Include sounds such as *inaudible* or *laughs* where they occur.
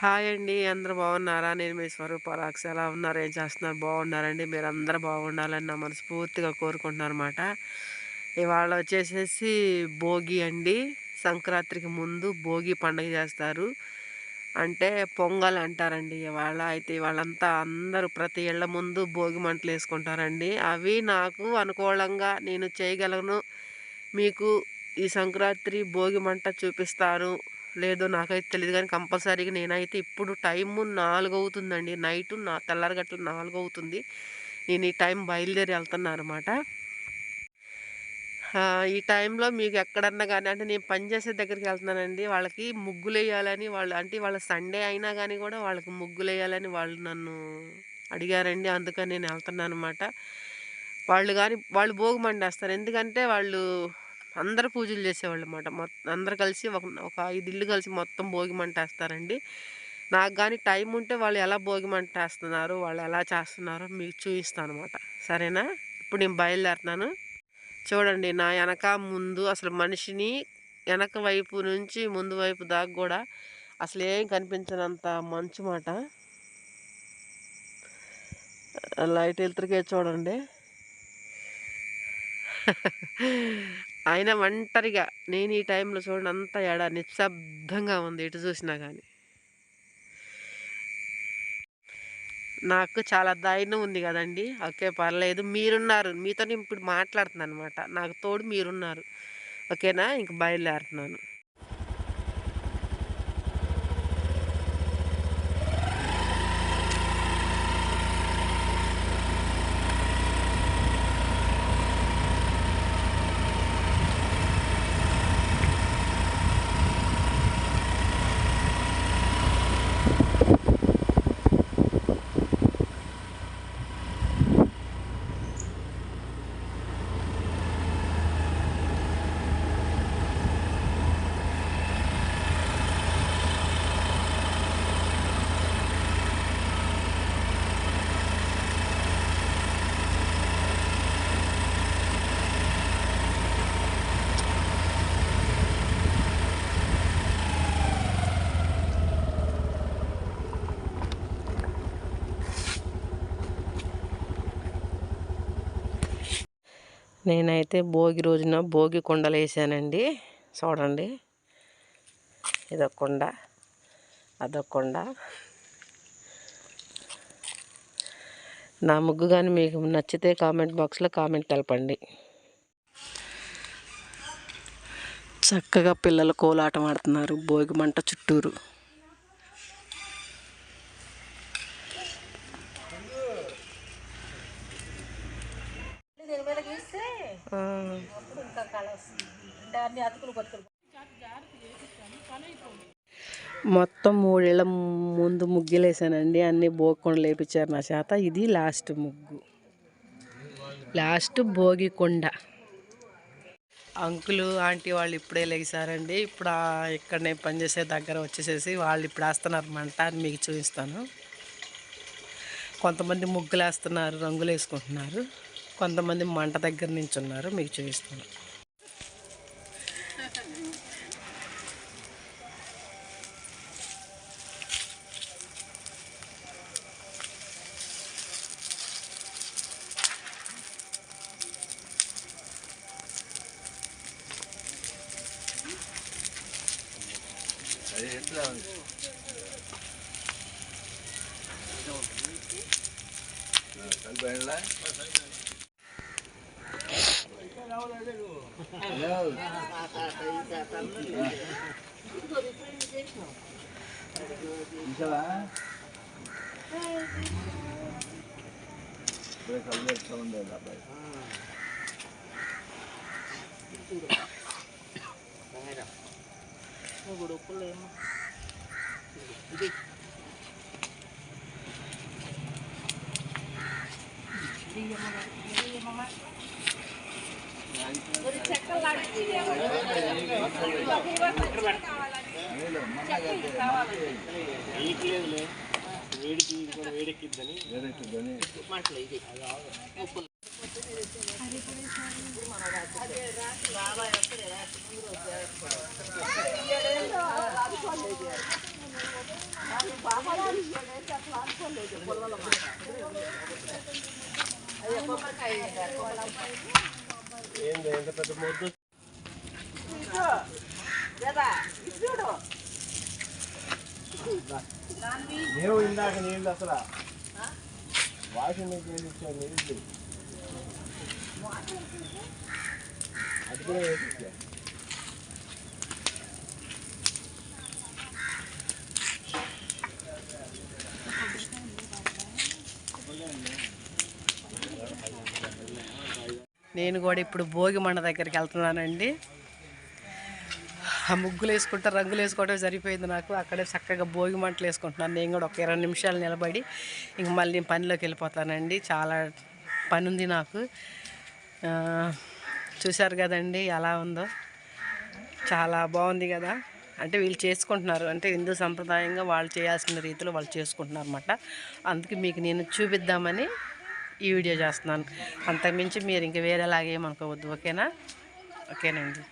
Hi అండి. అందరూ బాగున్నారా? నేను మీ స్వరూపాలాక్స్ ఎలా ఉన్నారు? ఏం చేస్తున్నారు? బాగున్నారండి? మీరు అందరూ బాగుండాలని నా మనస్ఫూర్తిగా కోరుకుంటున్నారు అనమాట ఇవాళ వచ్చేసేసి భోగి అండి. సంక్రాంతికి ముందు భోగి పండుగ చేస్తారు. అంటే పొంగల్ అంటారండి ఇవాళ. అయితే ఇవాళంతా అందరూ ప్రతి ఇళ్ళ ముందు భోగి మంటలు వేసుకుంటారండి. అవి నాకు అనుకూలంగా నేను చేయగలను. మీకు ఈ సంక్రాంతి భోగి మంట చూపిస్తాను. లేదో నాకైతే తెలియదు కానీ కంపల్సరీగా నేనైతే ఇప్పుడు టైము నాలుగు అవుతుందండి నైట్ నా తెల్లారగట్ల నాలుగు అవుతుంది నేను ఈ టైం బయలుదేరి వెళ్తున్నాను అనమాట ఈ టైంలో మీకు ఎక్కడన్నా కానీ అంటే నేను పనిచేసే దగ్గరికి వెళ్తున్నానండి. వాళ్ళకి ముగ్గులు వేయాలని వాళ్ళు అంటే వాళ్ళ సండే అయినా కానీ కూడా వాళ్ళకి ముగ్గులు వేయాలని వాళ్ళు నన్ను అడిగారండి. అందుకని నేను వెళ్తున్నాను అనమాట వాళ్ళు కానీ వాళ్ళు భోగి మండేస్తారు. ఎందుకంటే వాళ్ళు అందరు పూజలు చేసేవాళ్ళు అనమాట మొత్తం అందరు కలిసి ఒక ఒక ఐదు ఇల్లు కలిసి మొత్తం భోగిమంటేస్తారండి వేస్తారండి. నాకు కానీ టైం ఉంటే వాళ్ళు ఎలా భోగిమంటేస్తున్నారు వేస్తున్నారు వాళ్ళు ఎలా చేస్తున్నారో మీకు చూపిస్తాను అనమాట సరేనా? ఇప్పుడు నేను బయలుదేరుతున్నాను. చూడండి నా వెనక ముందు అసలు మనిషిని వెనక వైపు నుంచి ముందు వైపు దాకా కూడా అసలు ఏం కనిపించినంత మంచు మాట. లైట్ వెళ్తురికే చూడండి. *laughs* ఆయన ఒంటరిగా నేను ఈ టైంలో చూడండి అంత ఎడ నిశ్శబ్దంగా ఉంది ఎటు చూసినా కానీ నాకు చాలా ధైర్యం ఉంది కదండి. ఓకే పర్లేదు. మీరున్నారు. మీతో ఇప్పుడు మాట్లాడుతున్నాను అనమాట నాకు తోడు మీరున్నారు. ఓకేనా? ఇంక బయలుదేరుతున్నాను. నేనైతే భోగి రోజున భోగి కుండలు వేసానండి. చూడండి. ఇదొక కుండ అదొక కుండ. నా ముగ్గు కానీ మీకు నచ్చితే కామెంట్ బాక్స్లో కామెంట్ తెలపండి. చక్కగా పిల్లలు కోలాటం ఆడుతున్నారు భోగి మంట చుట్టూరు. మొత్తం మూడేళ్ళ ముందు ముగ్గులు వేసానండి అన్నీ భోగికొండలు లేపించారు నా చేత. ఇది లాస్ట్ ముగ్గు. లాస్ట్ భోగి కొండ అంకులు ఆంటీ వాళ్ళు ఇప్పుడే లేచారండి. ఇప్పుడు ఇక్కడ నేను పనిచేసే దగ్గర వచ్చేసేసి వాళ్ళు ఇప్పుడు వేస్తున్నారు మంట అని మీకు చూపిస్తాను. కొంతమంది ముగ్గులు వేస్తున్నారు రంగులు వేసుకుంటున్నారు కొంతమంది మంట దగ్గర నుంచి ఉన్నారు మీకు చూపిస్తాను. కలిపి చూసావా ఇప్పుడే కళ్ళు ఎట్లా ఉండేది అబ్బాయి ఇది వేడికి కూడా వేడెక్కిద్దని వేడెక్కిద్దని మాటలు ఇది బాబాయ్ ఏంది ఎంత పెద్ద ముద్దు? మేము ఇందాక నీళ్ళు అసలు. వాషింగ్ మెషిన్ ఇచ్చాను నీళ్ళు. అది కూడా వేసి ఇచ్చా. నేను కూడా ఇప్పుడు భోగి మండ దగ్గరికి వెళ్తున్నానండి. ఆ ముగ్గులు వేసుకుంటా రంగులు వేసుకోవడం సరిపోయింది నాకు. అక్కడే చక్కగా భోగి మంటలు వేసుకుంటున్నాను. నేను కూడా ఒక ఇరవై నిమిషాలు నిలబడి ఇంక మళ్ళీ పనిలోకి వెళ్ళిపోతానండి. చాలా పని ఉంది నాకు చూశారు కదండి ఎలా ఉందో. చాలా బాగుంది కదా. అంటే వీళ్ళు చేసుకుంటున్నారు. అంటే హిందూ సంప్రదాయంగా వాళ్ళు చేయాల్సిన రీతిలో వాళ్ళు చేసుకుంటున్నారు అనమాట అందుకే మీకు నేను చూపిద్దామని ఈ వీడియో చేస్తున్నాను. అంతకుమించి మీరు ఇంక వేరేలాగా ఏమనుకోవద్దు ఓకేనా? ఓకేనండి.